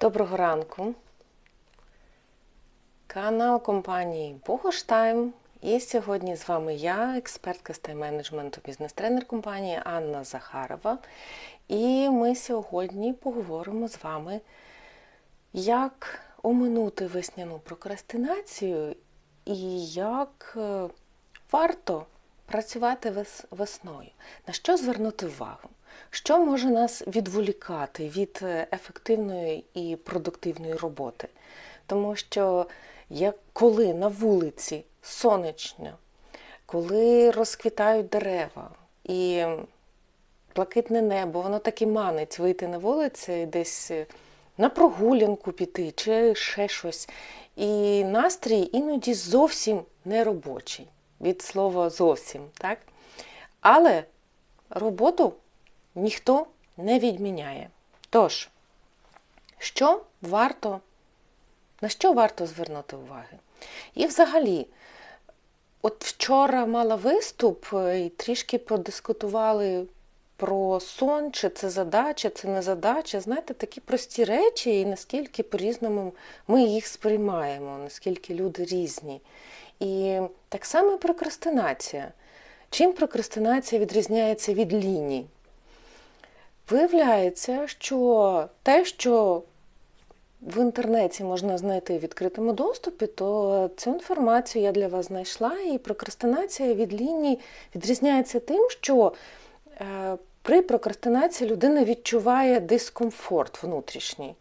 Доброго ранку. Канал компанії Богоштайм. І сьогодні з вами я, експертка з тайм-менеджменту, бізнес-тренер компанії Анна Захарова. І ми сьогодні поговоримо з вами, як оминути весняну прокрастинацію і як е, варто працювати вес- весною. На що звернути увагу? Що може нас відволікати від е, ефективної і продуктивної роботи? Тому що як коли на вулиці сонячно, коли розквітають дерева і блакитне небо, воно так і манить вийти на вулицю і десь е, на прогулянку піти чи ще щось. І настрій іноді зовсім не робочий, від слова зовсім, так? Але роботу ніхто не відміняє. Тож, що варто, на що варто звернути уваги? І взагалі, от вчора мала виступ е, і трішки подискутували про сон, чи це задача, це не задача. Знаєте, такі прості речі, і наскільки по-різному ми їх сприймаємо, наскільки люди різні. І так само і прокрастинація. Чим прокрастинація відрізняється від лінії? Виявляється, що те, що в інтернеті можна знайти в відкритому доступі, то цю інформацію я для вас знайшла, і прокрастинація від ліній відрізняється тим, що е, при прокрастинації людина відчуває дискомфорт внутрішній.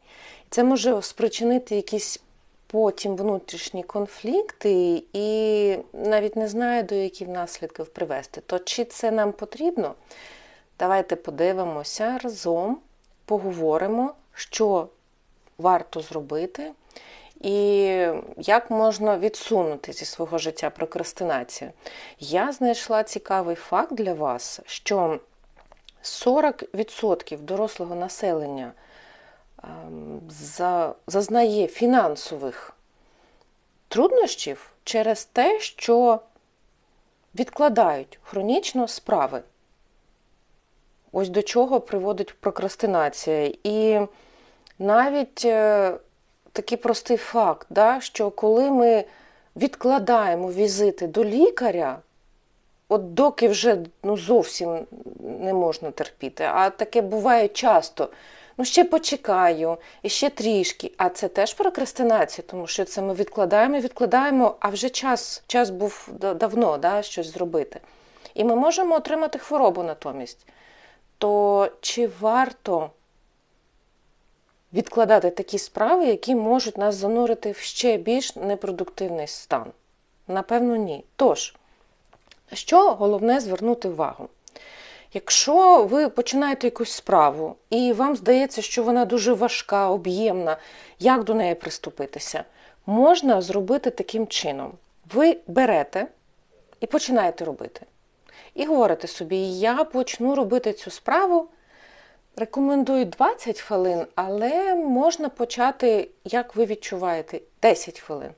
Це може спричинити якісь потім внутрішні конфлікти і навіть не знаю, до яких наслідків привести. То чи це нам потрібно? Давайте подивимося разом, поговоримо, що варто зробити, і як можна відсунути зі свого життя прокрастинацію. Я знайшла цікавий факт для вас, що 40% дорослого населення ем, зазнає фінансових труднощів через те, що відкладають хронічно справи. Ось до чого приводить прокрастинація. І навіть е, такий простий факт, да, що коли ми відкладаємо візити до лікаря, от доки вже ну, зовсім не можна терпіти, а таке буває часто. Ну, ще почекаю, і ще трішки. А це теж прокрастинація, тому що це ми відкладаємо, відкладаємо, а вже час, час був давно да, щось зробити. І ми можемо отримати хворобу натомість. То чи варто відкладати такі справи, які можуть нас занурити в ще більш непродуктивний стан? Напевно, ні. Тож, що головне звернути увагу? Якщо ви починаєте якусь справу, і вам здається, що вона дуже важка, об'ємна, як до неї приступитися? Можна зробити таким чином: ви берете і починаєте робити. І говорите собі, я почну робити цю справу. Рекомендую 20 хвилин, але можна почати, як ви відчуваєте, 10 хвилин.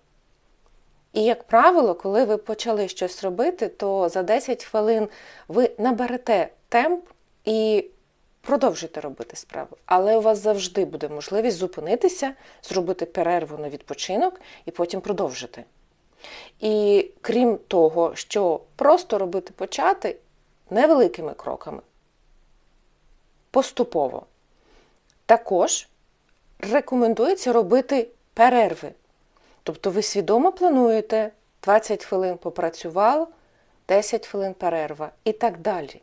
І, як правило, коли ви почали щось робити, то за 10 хвилин ви наберете темп і продовжите робити справу. Але у вас завжди буде можливість зупинитися, зробити перерву на відпочинок і потім продовжити. І крім того, що просто робити почати невеликими кроками, поступово. Також рекомендується робити перерви. Тобто ви свідомо плануєте 20 хвилин попрацював, 10 хвилин перерва і так далі.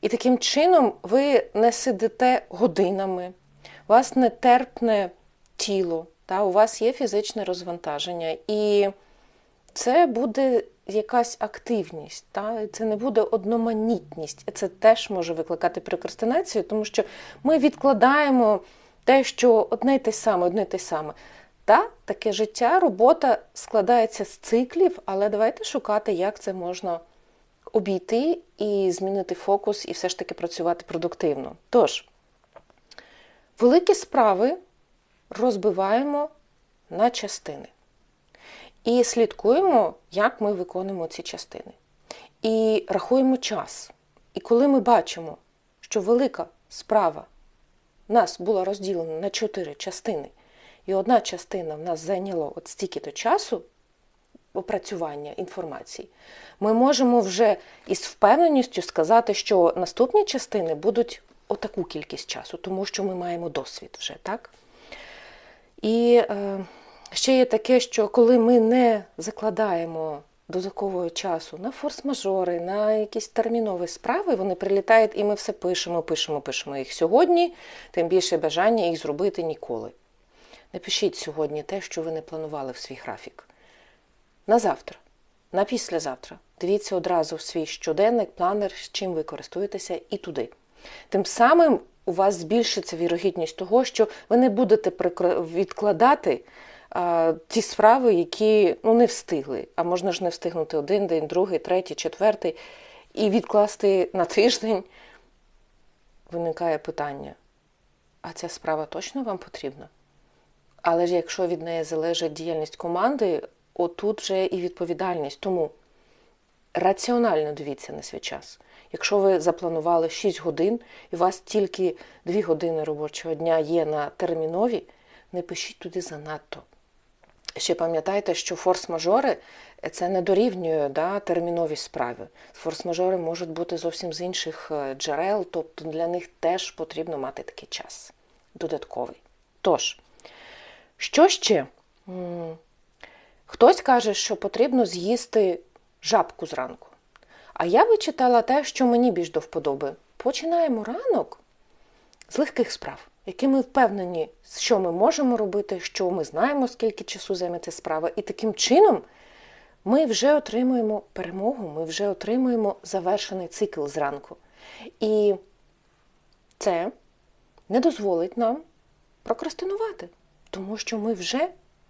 І таким чином ви не сидите годинами, вас не терпне тіло, та, у вас є фізичне розвантаження. І це буде якась активність, та? це не буде одноманітність. Це теж може викликати прокрастинацію, тому що ми відкладаємо те, що одне й те саме, одне й те саме. Та, таке життя, робота складається з циклів, але давайте шукати, як це можна обійти і змінити фокус, і все ж таки працювати продуктивно. Тож, великі справи розбиваємо на частини. І слідкуємо, як ми виконуємо ці частини. І рахуємо час. І коли ми бачимо, що велика справа нас була розділена на чотири частини, і одна частина в нас зайняла от стільки-то часу опрацювання інформації, ми можемо вже із впевненістю сказати, що наступні частини будуть отаку кількість часу, тому що ми маємо досвід вже, так? І е, ще є таке, що коли ми не закладаємо додаткового часу на форс-мажори, на якісь термінові справи, вони прилітають, і ми все пишемо, пишемо, пишемо їх сьогодні, тим більше бажання їх зробити ніколи. Напишіть сьогодні те, що ви не планували в свій графік. На завтра, на післязавтра. Дивіться одразу в свій щоденник, планер, з чим ви користуєтеся, і туди. Тим самим у вас збільшиться вірогідність того, що ви не будете відкладати ті справи, які ну, не встигли. А можна ж не встигнути один день, другий, третій, четвертий, і відкласти на тиждень. Виникає питання: а ця справа точно вам потрібна? Але ж якщо від неї залежить діяльність команди, отут вже і відповідальність. Тому раціонально дивіться на свій час. Якщо ви запланували 6 годин і у вас тільки 2 години робочого дня є на термінові, не пишіть туди занадто. Ще пам'ятайте, що форс-мажори це не дорівнює да, термінові справи. Форс-мажори можуть бути зовсім з інших е, джерел, тобто для них теж потрібно мати такий час додатковий. Тож, що ще? Хтось каже, що потрібно з'їсти жабку зранку. А я вичитала те, що мені більш до вподоби. Починаємо ранок з легких справ, які ми впевнені, що ми можемо робити, що ми знаємо, скільки часу займе ця справа. І таким чином ми вже отримуємо перемогу, ми вже отримуємо завершений цикл зранку. І це не дозволить нам прокрастинувати, тому що ми вже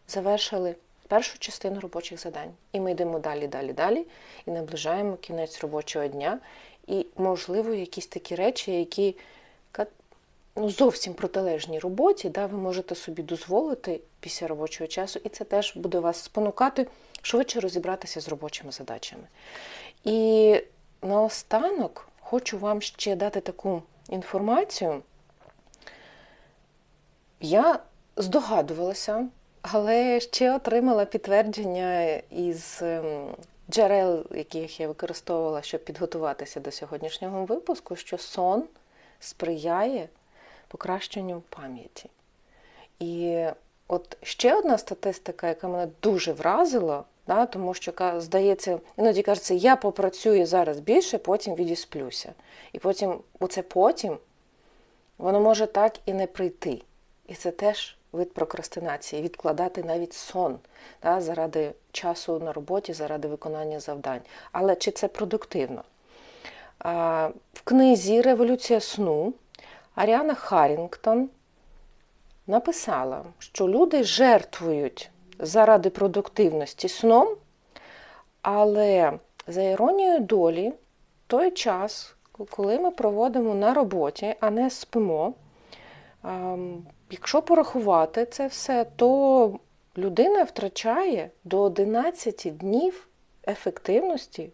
завершили першу частину робочих завдань. І ми йдемо далі, далі, далі, і наближаємо кінець робочого дня. І, можливо, якісь такі речі, які ну, зовсім протилежні роботі, да, ви можете собі дозволити після робочого часу, і це теж буде вас спонукати швидше розібратися з робочими задачами. І наостанок хочу вам ще дати таку інформацію. Я здогадувалася, але ще отримала підтвердження із ем, джерел, яких я використовувала, щоб підготуватися до сьогоднішнього випуску, що сон сприяє покращенню пам'яті. І от ще одна статистика, яка мене дуже вразила, да, тому що, здається, іноді кажеться, я попрацюю зараз більше, потім відісплюся. І потім, оце потім, воно може так і не прийти. І це теж вид прокрастинації, відкладати навіть сон да, заради часу на роботі, заради виконання завдань. Але чи це продуктивно? В книзі Революція сну Аріана Харрінгтон написала, що люди жертвують заради продуктивності сном, але за іронією долі, той час, коли ми проводимо на роботі, а не спимо, Якщо порахувати це все, то людина втрачає до 11 днів ефективності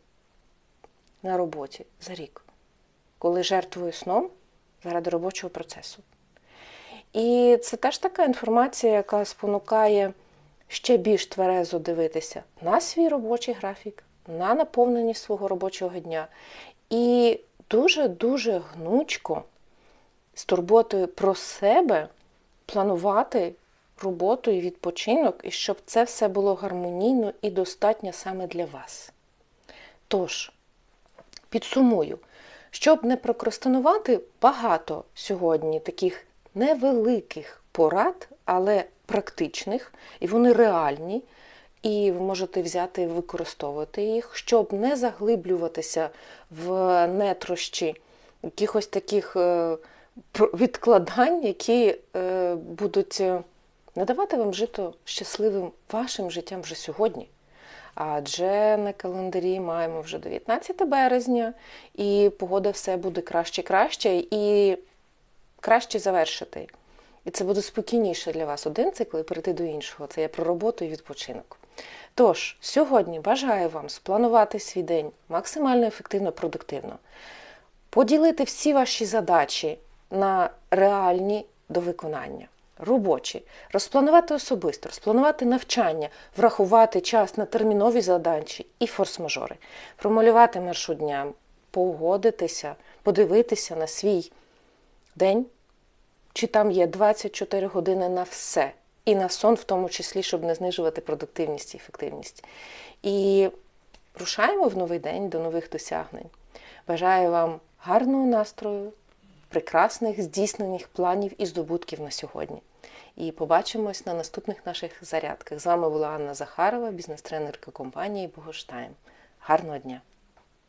на роботі за рік, коли жертвує сном заради робочого процесу. І це теж така інформація, яка спонукає ще більш тверезо дивитися на свій робочий графік, на наповненість свого робочого дня. І дуже-дуже гнучко з турботою про себе планувати роботу і відпочинок, і щоб це все було гармонійно і достатньо саме для вас. Тож, підсумую, щоб не прокрастинувати, багато сьогодні таких невеликих порад, але практичних, і вони реальні. І ви можете взяти і використовувати їх, щоб не заглиблюватися в нетрощі якихось таких е, відкладань, які е, будуть е, надавати вам жити щасливим вашим життям вже сьогодні. Адже на календарі маємо вже 19 березня, і погода все буде краще краще і краще завершити. І це буде спокійніше для вас один цикл і перейти до іншого. Це я про роботу і відпочинок. Тож, сьогодні бажаю вам спланувати свій день максимально ефективно, продуктивно, поділити всі ваші задачі на реальні до виконання. Робочі, розпланувати особисто, розпланувати навчання, врахувати час на термінові задачі і форс-мажори, промалювати маршрут дня, погодитися, подивитися на свій день, чи там є 24 години на все, і на сон, в тому числі, щоб не знижувати продуктивність і ефективність. І рушаємо в новий день до нових досягнень. Бажаю вам гарного настрою, прекрасних здійснених планів і здобутків на сьогодні. І побачимось на наступних наших зарядках. З вами була Анна Захарова, бізнес-тренерка компанії Богоштайм. Гарного дня!